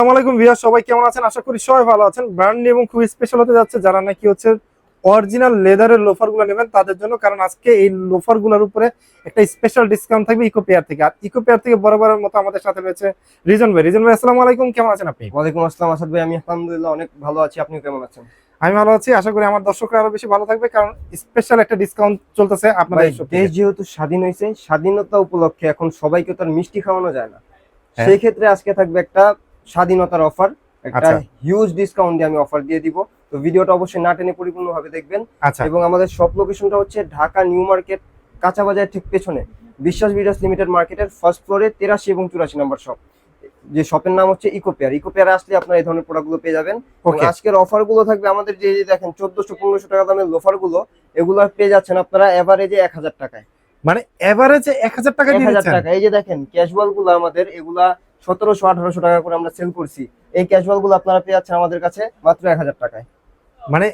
আসসালামু আলাইকুম সবাই কেমন আছেন? আশা করি সবাই ভালো আছেন। ব্র্যান্ড এবং খুব স্পেশাল হতে যাচ্ছে যারা নাকি হচ্ছে অরিজিনাল লেদারের লোফারগুলো নেবেন তাদের জন্য কারণ আজকে এই লোফারগুলোর উপরে একটা স্পেশাল ডিসকাউন্ট থাকবে ইকো পেয়ার থেকে। আর ইকো পেয়ার থেকে বরাবরের মতো আমাদের সাথে রয়েছে রিজন ভাই। রিজন ভাই আসসালামু আলাইকুম কেমন আছেন আপনি? ওয়ালাইকুম আসসালাম আসাদ ভাই। আমি আলহামদুলিল্লাহ অনেক ভালো আছি। আপনি কেমন আছেন? আমি ভালো আছি। আশা করি আমার দর্শকরা আরও বেশি ভালো থাকবে কারণ স্পেশাল একটা ডিসকাউন্ট চলতেছে আপনাদের shop দেশ যেহেতু স্বাধীন হয়েছে স্বাধীনতা উপলক্ষে এখন সবাইকে তো আর মিষ্টি খাওয়ানো যায় না। হ্যাঁ। সেই ক্ষেত্রে আজকে থাকবে একটা স্বাধীনতার অফার একটা আচ্ছা। হিউজ ডিসকাউন্ট দিয়ে আমি অফার দিয়ে দিব। তো ভিডিওটা অবশ্যই না টেনে পরিপূর্ণভাবে দেখবেন। আচ্ছা। এবং আমাদের শপ লোকেশনটা হচ্ছে ঢাকা নিউ মার্কেট কাঁচা বাজার ঠিক পেছনে। বিশ্বাস বিডাস লিমিটেড মার্কেটের ফার্স্ট ফ্লোরে তেরাশি এবং চুরাশি নম্বর শপ যে শপের নাম হচ্ছে ইকো পেয়ার ইকো পেয়ার আসলে আপনারা এই ধরনের প্রোডাক্টগুলো পেয়ে যাবেন। আজকের অফারগুলো থাকবে আমাদের যে দেখেন চোদ্দশো পনেরোশো টাকা দামের লোফারগুলো এগুলো পেয়ে যাচ্ছেন আপনারা এভারেজে এক হাজার টাকায়। মানে এভারেজে এক হাজার টাকা এক হাজার টাকা এই যে দেখেন ক্যাজুয়ালগুলো আমাদের এগুলা সতেরোশো আঠারোশো টাকা করে আমরা সেল করছি। এই ক্যাশুয়ালগুলো আপনারা পেয়ে যাচ্ছেন আমাদের কাছে মাত্র এক হাজার টাকায়। মানে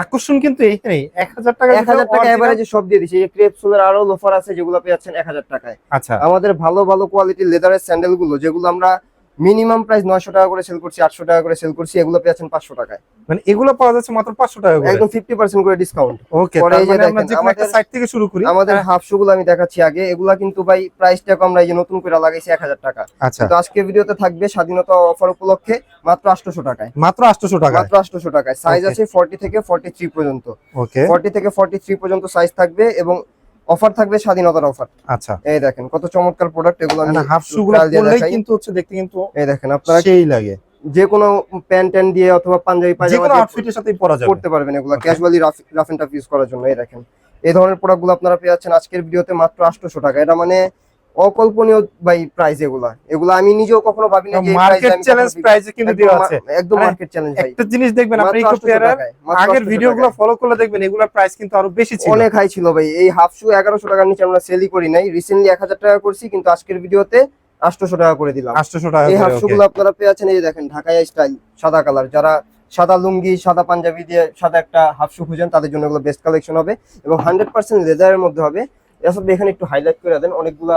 আকর্ষণ কিন্তু এইখানেই। এক হাজার টাকা এক হাজার টাকা এভারেজে সব দিয়ে দিচ্ছে। এই ক্রেপসুলের আরও লোফার আছে যেগুলো পেয়ে যাচ্ছেন এক হাজার টাকায়। আচ্ছা। আমাদের ভালো ভালো কোয়ালিটির লেদারের স্যান্ডেলগুলো যেগুলো আমরা মিনিমাম প্রাইস নয়শো টাকা করে সেল করছি আটশো টাকা করে সেল করছি এগুলো পেয়ে যাচ্ছেন পাঁচশো টাকায়। মানে এগুলো পাওয়া যাচ্ছে মাত্র পাঁচশো টাকা করে? একদম ফিফটি পার্সেন্ট করে ডিসকাউন্ট ওকে মানে আমরা যে কোনো একটা আমাদের- থেকে শুরু করি। আমাদের হ্যাঁ, হাফ শু গুলো আমি দেখাচ্ছি আগে। এগুলা কিন্তু ভাই প্রাইসটা আমরা এই যে নতুন করে লাগাইছি এক হাজার টাকা। আচ্ছা। তো আজকে ভিডিওতে থাকবে স্বাধীনতা অফার উপলক্ষে মাত্র আটশোশো টাকায়। মাত্র আটশোশো টাকা মাত্র আটশোশো টাকায়। সাইজ আছে ফর্টি থেকে ফর্টি থ্রি পর্যন্ত। ওকে ফর্টি থেকে ফর্টি থ্রি পর্যন্ত সাইজ থাকবে এবং অফার থাকবে স্বাধীনতার অফার। আচ্ছা। এই দেখেন কত চমৎকার প্রোডাক্ট এগুলো আমি হাফ শু গুলো পরলেই কিন্তু হচ্ছে দেখতে কিন্তু এই দেখেন আপনারা সেই লাগে। যে কোনো প্যান্ট ট্যান্ট দিয়ে অথবা পাঞ্জাবি যে কোনো আউটফিটের সাথেই পরা যাবে। করতে পারবেন এগুলো. Casually rough and tough use করার জন্য এই দেখেন। এই ধরনের প্রোডাক্টগুলো আপনারা পেয়ে যাচ্ছেন আজকের ভিডিওতে মাত্র আটশোশো টাকা। এটা মানে অকল্পনীয় বাই প্রাইস এগুলা। এগুলা আমি নিজেও কখনো ভাবি না যে মার্কেট চ্যালেঞ্জ প্রাইসে কিন্তু দেওয়া আছে। একদম মার্কেট চ্যালেঞ্জ ভাই। একটা জিনিস দেখবেন আপনি ইকো 800 মাত্র আগের 800 ভিডিও গুলো ফলো করলে দেখবেন এগুলোর প্রাইস কিন্তু আরও বেশি ছিল। অনেক হাই ছিল ভাই। এই হাফ শু এগারোশো টাকার নিচে আমরা সেলই করি নাই। রিসেন্টলি এক হাজার টাকা করছি কিন্তু আজকের ভিডিওতে আটশোশো টাকা করে দিলাম। আটশোশো টাকা এই হাফ শু গুলো আপনারা পেয়ে যাচ্ছেন এই দেখেন ঢাকায় স্টাইল সাদা কালার যারা সাদা লুঙ্গি সাদা পাঞ্জাবি দিয়ে সাদা একটা হাফ শু খুঁজেন তাদের জন্য এগুলো বেস্ট কালেকশন হবে। এবং হান্ড্রেড পার্সেন্ট লেদারের মধ্যে হবে। এসব এখানে একটু হাইলাইট করে দেন অনেকগুলা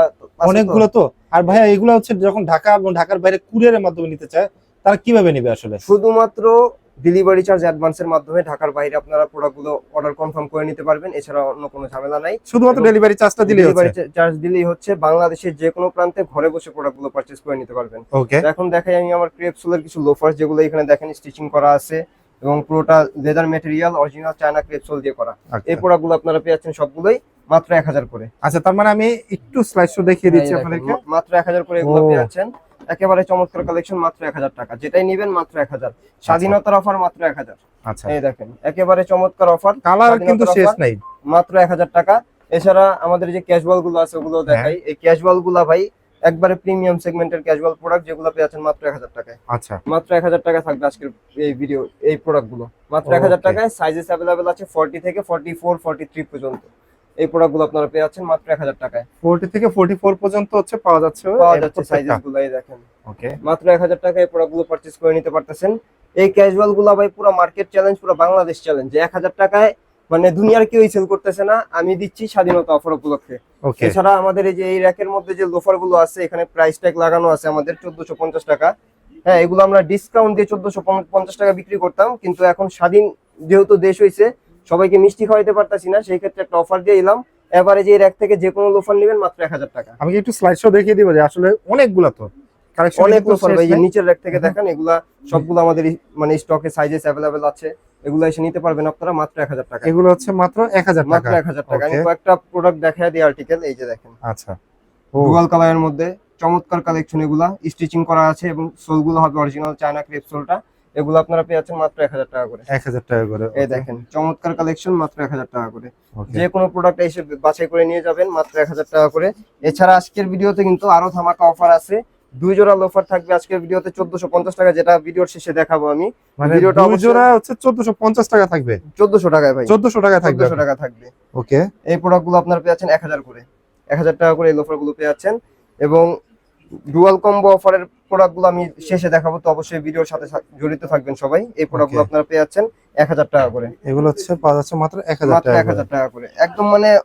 অনেকগুলো তো। আর ভাইয়া এগুলো হচ্ছে যখন ঢাকা এবং ঢাকার বাইরে কুরিয়ারের মাধ্যমে নিতে চায় তারা কীভাবে নেবে আসলে? শুধুমাত্র ডেলিভারি চার্জ অ্যাডভান্সের মাধ্যমে ঢাকার বাইরে আপনারা প্রোডাক্টগুলো অর্ডার কনফার্ম করে নিতে পারবেন এছাড়া অন্য কোনো ঝামেলা নাই। শুধুমাত্র ডেলিভারি চার্জটা দিলেই ডেলিভারি চার্জ দিলেই হচ্ছে বাংলাদেশের যে কোনো প্রান্তে ঘরে বসে প্রোডাক্টগুলো পারচেজ করে নিতে পারবেন। এখন দেখাই আমি আমার ক্রেপসুলের কিছু লোফার্স যেগুলো এখানে দেখেন স্টিচিং করা আছে এবং পুরোটা leather material original China crepe sole দিয়ে করা। এই প্রোডাক্টগুলো আপনারা পেয়ে যাচ্ছেন সবগুলোই। মাত্র এক হাজার করে। আচ্ছা তার মানে আমি একটু স্লাইড শো দেখিয়ে দিচ্ছি আপনাদেরকে মাত্র এক হাজার করে এগুলো পেয়ে যাচ্ছেন একেবারে চমৎকার কালেকশন মাত্র এক হাজার টাকা। যেটাই নিবেন মাত্র এক হাজার। স্বাধীনতার অফার মাত্র এক হাজার। আচ্ছা। এই দেখেন একেবারে চমৎকার অফার কালার কিন্তু শেষ নাই। মাত্র এক হাজার টাকা। এছাড়া আমাদের যে ক্যাজুয়ালগুলো আছে ওগুলো হ্যাঁ। দেখাই। এই ক্যাজুয়ালগুলা ভাই একবারে প্রিমিয়াম সেগমেন্টের ক্যাজুয়াল প্রোডাক্ট যেগুলো পেয়ে যাচ্ছেন মাত্র এক হাজার টাকায়। আচ্ছা। মাত্র এক হাজার টাকা থাকবে আজকের এই ভিডিও এই প্রোডাক্টগুলো। মাত্র এক হাজার Okay. টাকায় সাইজেস অ্যাভেলেবেল আছে ফর্টি থেকে ফর্টি ফোর ফর্টি থ্রি পর্যন্ত। এই প্রোডাক্টগুলো আপনারা পেয়ে যাচ্ছেন মাত্র এক হাজার টাকায়। ফোরটি থেকে ফোরটি ফোর পর্যন্ত হচ্ছে পাওয়া যাচ্ছে পাওয়া যাচ্ছে সাইজেস এই দেখেন। ওকে মাত্র এক হাজার টাকায় এই প্রোডাক্টগুলো পারচেস করে নিতে পারতেছেন। এই ক্যাজুয়ালগুলো ভাই পুরো মার্কেট চ্যালেঞ্জ পুরো বাংলাদেশ চ্যালেঞ্জ যে এক হাজার টাকায় মানে দুনিয়ার কেউই সেল করতেছে না আমি দিচ্ছি স্বাধীনতা অফার উপলক্ষে। এছাড়া আমাদের এই যে এই র্যাকের মধ্যে যে লোফারগুলো আছে এখানে প্রাইস ট্যাগ লাগানো আছে আমাদের চোদ্দশো পঞ্চাশ টাকা। হ্যাঁ এগুলো আমরা ডিসকাউন্ট দিয়ে চোদ্দশো পঞ্চাশ টাকা বিক্রি করতাম কিন্তু এখন স্বাধীন যেহেতু দেশ হয়েছে সবাইকে মিষ্টি খাওয়াইতে পারতাছি না সেই ক্ষেত্রে একটা অফার দিয়ে এলাম এবারে যে র্যাক থেকে যে কোনো লোফার নেবেন মাত্র এক হাজার টাকা। আমি একটু স্লাইড শো দেখিয়ে দিব যে আসলে অনেকগুলো তো। কালেকশন অনেক লোফার ভাই নিচের র্যাক থেকে দেখেন এগুলা সবগুলো আমাদের মানে স্টকে সাইজেস অ্যাভেলেবেল আছে। এগুলো এসে নিতে পারবেন আপনারা মাত্র এক হাজার টাকা। এগুলো হচ্ছে মাত্র এক হাজার মাত্র টাকা। এক হাজার টাকা। আমি. কয়েকটা প্রোডাক্ট দেখা দিই আর্টিকেল এই যে দেখেন। আচ্ছা। ডুয়াল কালারের মধ্যে চমৎকার কালেকশন এগুলা। স্টিচিং করা আছে এবং সোলগুলো হবে অরিজিনাল চায়না ক্রেপ সোলটা এগুলো আপনারা পেয়ে যাচ্ছেন মাত্র এক হাজার টাকা করে। এক হাজার টাকা করে এই দেখেন চমৎকার কালেকশন মাত্র এক হাজার টাকা করে। যে কোনো প্রোডাক্ট এসে বাছাই করে নিয়ে যাবেন মাত্র এক হাজার টাকা করে। এছাড়া আজকের ভিডিওতে কিন্তু আরও ধামাকা অফার আছে। দুই জোড়া লোফার থাকবে আজকের ভিডিওতে চোদ্দশো পঞ্চাশ টাকা যেটা ভিডিওর শেষে দেখাবো আমি। মানে ভিডিওটা দুই জোড়া হচ্ছে চোদ্দশো পঞ্চাশ টাকা থাকবে। চোদ্দশো টাকায় ভাই। চোদ্দশো টাকা থাকবে। চোদ্দশো টাকা থাকবে। ওকে। এই প্রোডাক্টগুলো আপনারা পেয়ে যাচ্ছেন এক হাজার করে। এক হাজার টাকা করে এই লোফারগুলো পেয়ে যাচ্ছেন এবং ডুয়াল কম্বো অফারের প্রোডাক্টগুলো আমি শেষে দেখাবো তো অবশ্যই ভিডিওর সাথে জড়িত থাকবেন সবাই। এই প্রোডাক্টগুলো আপনারা পেয়ে যাচ্ছেন এক হাজার টাকা করে। এগুলো হচ্ছে পাওয়া যাচ্ছে মাত্র এক হাজার মাত্র এক হাজার টাকা করে। একদম মানে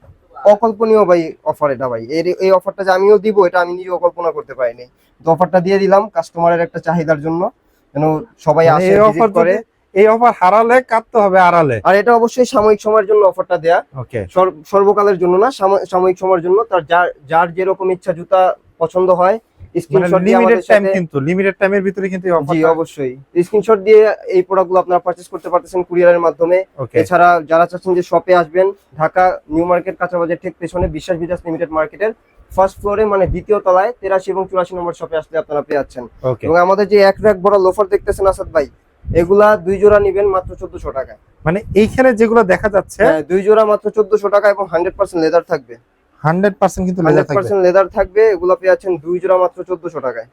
অকল্পনীয় ভাই অফার এটা ভাই। এর এই অফারটা যে আমিও দিব এটা আমি নিজেও কল্পনা করতে পারিনি। তো অফারটা দিয়ে দিলাম কাস্টমারের একটা চাহিদার জন্য যেন সবাই মানে আসে অফার করে। এই অফার হারালে কাটতে হবে আড়ালে। আর এটা অবশ্যই সাময়িক সময়ের জন্য অফারটা দেয়া। সর্বকালের জন্য না সাময়- সাময়িক সময়ের জন্য। তার যার যার যেরকম ইচ্ছা জুতা পছন্দ হয় স্ক্রিনশট লিমিটেড টাইম কিন্তু লিমিটেড টাইমের ভিতরে কিন্তু জি অবশ্যই। স্ক্রিনশট দিয়ে এই প্রোডাক্টগুলো আপনারা পারচেজ করতে পারতেছেন কুরিয়ারের মাধ্যমে। এছাড়া যারা চাচ্ছেন যে শপে আসবেন ঢাকা নিউ মার্কেট কাঁচাবাজার ঠিক পেছনে বিশ্বাস বিজাস লিমিটেড মার্কেটের ফার্স্ট ফ্লোরে মানে দ্বিতীয় তলায় তেরাশি এবং চুরাশি নম্বর শপে আসলে আপনারা পেয়ে যাচ্ছেন। এবং আমাদের যে এক র্যাক বড় লোফার দেখতেছেন আসাদ ভাই এগুলা দুই জোড়া নিবেন মাত্র চোদ্দশো টাকা মানে এইখানে যেগুলো দেখা যাচ্ছে হ্যাঁ দুই জোড়া মাত্র চোদ্দশো টাকা এবং হান্ড্রেড পার্সেন্ট লেদার থাকবে। হান্ড্রেড পার্সেন্ট কিন্তু হান্ড্রেড থাকবে। পার্সেন্ট লেদার থাকবে এগুলো পেয়ে যাচ্ছেন দুই জোড়া মাত্র চোদ্দশো টাকায়।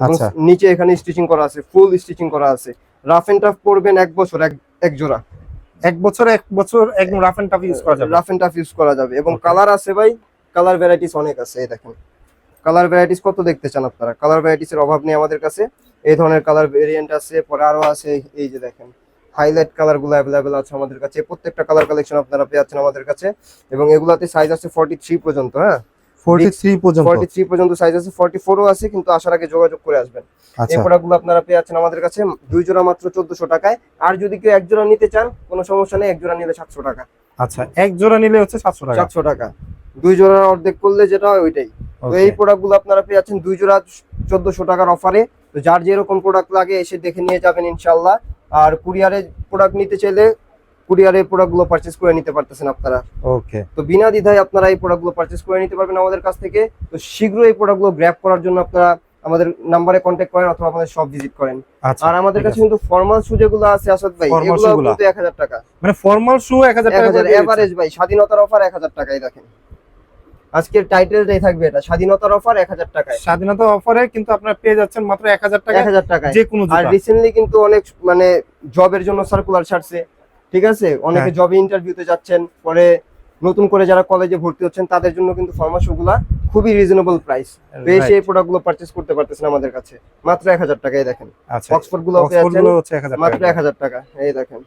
আচ্ছা। নিচে এখানে স্টিচিং করা আছে ফুল স্টিচিং করা আছে। রাফ এন্ড টাফ পড়বেন এক বছর এক এক জোড়া। এক বছরে এক বছর একদম রাফ এন্ড টাফ ইউজ করা যাবে। রাফ এন্ড টাফ ইউজ করা যাবে। এবং কালার আছে ভাই কালার ভ্যারাইটিস অনেক আছে এই দেখেন। কালার ভ্যারাইটিস কত দেখতে চান আপনারা? কালার ভ্যারাইটিস এর অভাব নেই আমাদের কাছে। এই ধরনের কালার ভেরিয়েন্ট আছে পরে আরও আছে এই যে দেখেন। হাইলাইট কালারগুলো অ্যাভেলেবেল আছে আমাদের কাছে। প্রত্যেকটা কালার কালেকশন আপনারা পেয়ে যাচ্ছেন আমাদের কাছে। এবং এগুলাতে সাইজ আছে ফর্টি থ্রি পর্যন্ত হ্যাঁ? 43 পর্যন্ত। ফর্টি থ্রি পর্যন্ত সাইজ আছে ফর্টি ফোরও আছে কিন্তু আসার আগে যোগাযোগ করে আসবেন। এই আচ্ছা প্রোডাক্টগুলো আপনারা পেয়ে যাচ্ছেন আমাদের কাছে দুই জোড়া মাত্র চোদ্দশো টাকায়। আর যদি কেউ এক জোড়া নিতে চান কোনো সমস্যা নেই এক জোড়া নিলে সাতশো টাকা। আচ্ছা এক জোড়া নিলে হচ্ছে 700 টাকা। সাতশো টাকা। দুই জোড়া অর্ধেক করলে যেটা হয় ওইটাই। তো. এই প্রোডাক্টগুলো আপনারা পেয়ে যাচ্ছেন দুই জোড়া চোদ্দশো টাকার অফারে তো যার যেরকম প্রোডাক্ট লাগে এসে দেখে নিয়ে যাবেন ইনশাল্লাহ আর কুরিয়ারে প্রোডাক্ট নিতে চাইলে কুরিয়ারে প্রোডাক্টগুলো পারচেজ করে নিতে পারতেছেন আপনারা ওকে তো বিনা দ্বিধায় আপনারা এই প্রোডাক্টগুলো পারচেজ করে নিতে পারবেন আমাদের কাছ থেকে তো শীঘ্রই এই প্রোডাক্টগুলো গ্র্যাব করার জন্য আপনারা আমাদের নাম্বারে কন্ট্যাক্ট করেন অথবা আমাদের শপ ভিজিট করেন আচ্ছা আর আমাদের কাছে। কিন্তু ফর্মাল শু যেগুলো আছে আসাদ ভাই এগুলো? কিন্তু এক হাজার টাকা মানে ফর্মাল শু 1000 টাকা। এভারেজ ভাই স্বাধীনতার অফার এক হাজার টাকায় দেখেন আজকের টাইটেলটাই থাকবে এটা স্বাধীনতার অফার এক হাজার টাকায়। স্বাধীনতা অফারে কিন্তু আপনারা পেয়ে যাচ্ছেন মাত্র 1000 টাকা এক হাজার টাকায়। যে কোনো আর রিসেন্টলি কিন্তু অনেক মানে জবের জন্য সার্কুলার ছাড়ছে ঠিক আছে? অনেকে হ্যাঁ। জবে ইন্টারভিউতে যাচ্ছেন পরে নতুন করে যারা কলেজে ভর্তি হচ্ছেন তাদের জন্য কিন্তু ফার্মাসি গুলা খুবই রিজনেবল প্রাইস বেশ এই প্রোডাক্টগুলো পারচেস করতে পারতেছেন আমাদের কাছে। মাত্র এক হাজার টাকায় দেখেন। আচ্ছা। অক্সফোর্ডগুলো যাচ্ছেনগুলো হচ্ছে 1000 মাত্র টাকা এক হাজার টাকা। এই দেখেন।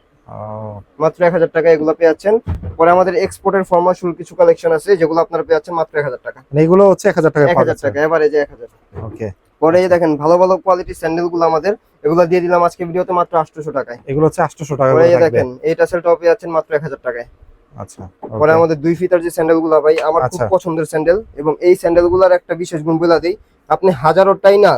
মাত্র এক হাজার টাকা এগুলো পেয়ে যাচ্ছেন। পরে আমাদের এক্সপোর্টের ফর্মাসুল কিছু কালেকশন আছে যেগুলো আপনারা পেয়ে যাচ্ছেন মাত্র এক হাজার টাকা। মানে এগুলো হচ্ছে 1000 টাকা এক হাজার টাকা এবারে এক হাজার ওকে। পরে এই দেখেন ভালো ভালো কোয়ালিটির স্যান্ডেলগুলো আমাদের এগুলো দিয়ে দিলাম আজকে ভিডিওতে মাত্র আটশোশো টাকায়। এগুলো হচ্ছে 800 টাকা পরে দেখেন এই টাসেলটাও পেয়ে যাচ্ছেন মাত্র এক হাজার টাকায়। আচ্ছা পরে. আমাদের দুই ফিতার যে স্যান্ডেলগুলো ভাই আমার খুব আচ্ছা। পছন্দের স্যান্ডেল এবং এই স্যান্ডেলগুলার একটা বিশেষ গুণ বলে দিই আপনি হাজারোটাই না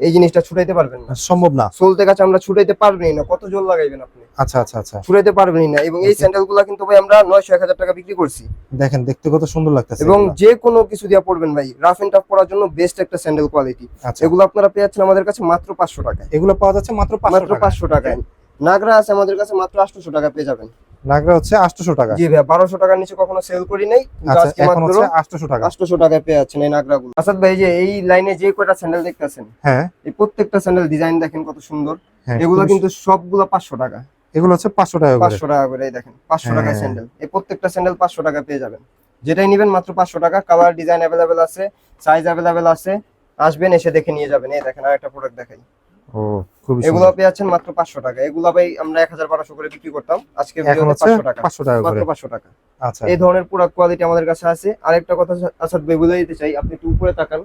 এই জিনিসটা ছুটাইতে পারবেন না। সম্ভব না। সোলতে কাছে আমরা ছুটাইতে পারবেনই না কত জোর লাগাইবেন আপনি? আচ্ছা আচ্ছা আচ্ছা। ছুটাইতে পারবেনই না এবং এই. স্যান্ডেলগুলা কিন্তু ভাই আমরা নয়শো এক হাজার টাকা বিক্রি করছি। দেখেন দেখতে কত সুন্দর লাগতেছে এবং। যে কোনো কিছু দিয়ে পড়বেন ভাই রাফ এন্ড টাফ পরার জন্য বেস্ট একটা স্যান্ডেল কোয়ালিটি আচ্ছা। এগুলো আপনারা পেয়ে যাচ্ছেন আমাদের কাছে মাত্র পাঁচশো টাকায়। এগুলো পাওয়া যাচ্ছে মাত্র 500 মাত্র টাকা পাঁচশো টাকায়। নাগরা আছে আমাদের কাছে মাত্র আটশোশো টাকা পেয়ে যাবেন। নাগরা হচ্ছে 800 টাকা। জি ভাই বারোশো টাকার নিচে কখনো সেল করি নাই। আচ্ছা আজকে মাত্র 800 টাকা। আটশোশো টাকায় পেয়ে যাচ্ছেন এই নাগরাগুলো। আসাদ ভাই যে এই লাইনে যে কয়টা স্যান্ডেল দেখতেছেন হ্যাঁ। এই প্রত্যেকটা স্যান্ডেল ডিজাইন দেখেন কত সুন্দর। হ্যাঁ এগুলো কিন্তু সবগুলো পাঁচশো টাকা। এগুলো হচ্ছে 500 টাকা করে। পাঁচশো টাকা করে এই দেখেন পাঁচশো টাকায় হ্যাঁ। স্যান্ডেল এই প্রত্যেকটা স্যান্ডেল পাঁচশো টাকা পেয়ে যাবেন। যেটাই নেবেন মাত্র পাঁচশো টাকা। কালার ডিজাইন অ্যাভেলেবেল আছে সাইজ অ্যাভেলেবেল আছে। আসবেন এসে দেখে নিয়ে যাবেন। এই দেখেন আরেকটা প্রোডাক্ট দেখাই। ও খুবই এগুলো সুন্দর পেয়ে যাচ্ছেন মাত্র পাঁচশো টাকা। এগুলো ভাই আমরা এক হাজার বারোশো করে বিক্রি করতাম। আজকে ভিডিওতে পাঁচশো টাকা। 500 টাকা মাত্র করে। পাঁচশো টাকা। আচ্ছা। এই ধরনের প্রোডাক্ট কোয়ালিটি আমাদের কাছে আছে। আরেকটা কথা আসাদ ভাই বলে দিতে চাই। আপনি একটু উপরে তাকান।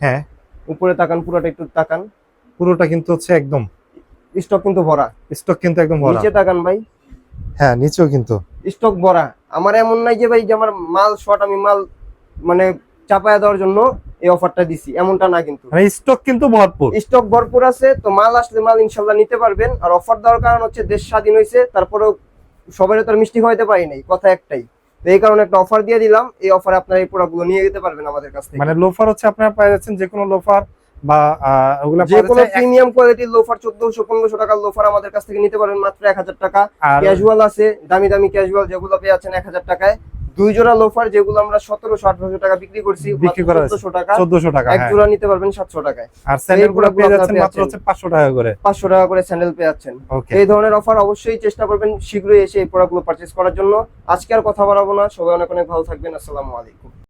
হ্যাঁ। উপরে তাকান পুরোটা একটু তাকান। পুরোটা কিন্তু হচ্ছে একদম স্টক কিন্তু ভরা। স্টক কিন্তু একদম ভরা। নিচে তাকান ভাই। হ্যাঁ নিচেও কিন্তু। স্টক ভরা। আমার এমন নাই যে ভাই যে আমার মাল শর্ট আমি মাল মানে চাপায়া দেওয়ার জন্য এই অফারটা দিছি এমনটা না কিন্তু। মানে স্টক কিন্তু ভরপুর। স্টক ভরপুর আছে তো মাল আসলে মাল ইনশাল্লাহ নিতে পারবেন। আর অফার দেওয়ার কারণ হচ্ছে দেশ স্বাধীন হয়েছে তারপরেও সবাই তো মিষ্টি খাওয়াইতে পারি নাই কথা একটাই। তো এই কারণে একটা অফার দিয়ে দিলাম এই অফারে আপনারা এই প্রোডাক্টগুলো নিয়ে যেতে পারবেন আমাদের কাছ থেকে। মানে লোফার হচ্ছে আপনারা পেয়ে যাচ্ছেন যে কোনো লোফার বা ওগুলা যে কোনো প্রিমিয়াম কোয়ালিটির লোফার চোদ্দশো পনেরোশো টাকার লোফার আমাদের কাছ থেকে নিতে পারবেন মাত্র এক হাজার টাকা। ক্যাজুয়াল আছে দামি দামি ক্যাজুয়াল যেগুলো পেয়ে যাচ্ছেন এক হাজার টাকায়। দুই জোড়া লোফার যেগুলো আমরা সতেরোশো আঠারোশো টাকা বিক্রি করছি বিক্রি করা চোদ্দশো টাকা। চোদ্দশো টাকা এক হ্যাঁ। জোড়া নিতে পারবেন সাতশো টাকায়। আর স্যান্ডেলগুলো পেয়ে যাচ্ছেন মাত্র হচ্ছে পাঁচশো টাকা করে। পাঁচশো টাকা করে স্যান্ডেল পেয়ে যাচ্ছেন। এই ধরনের অফার অবশ্যই চেষ্টা করবেন শীঘ্রই এসে এই প্রোডাক্টগুলো পারচেস করার জন্য। আজকে আর কথা বাড়াবো না। সবাই অনেক অনেক ভালো থাকবেন। আসসালামু আলাইকুম।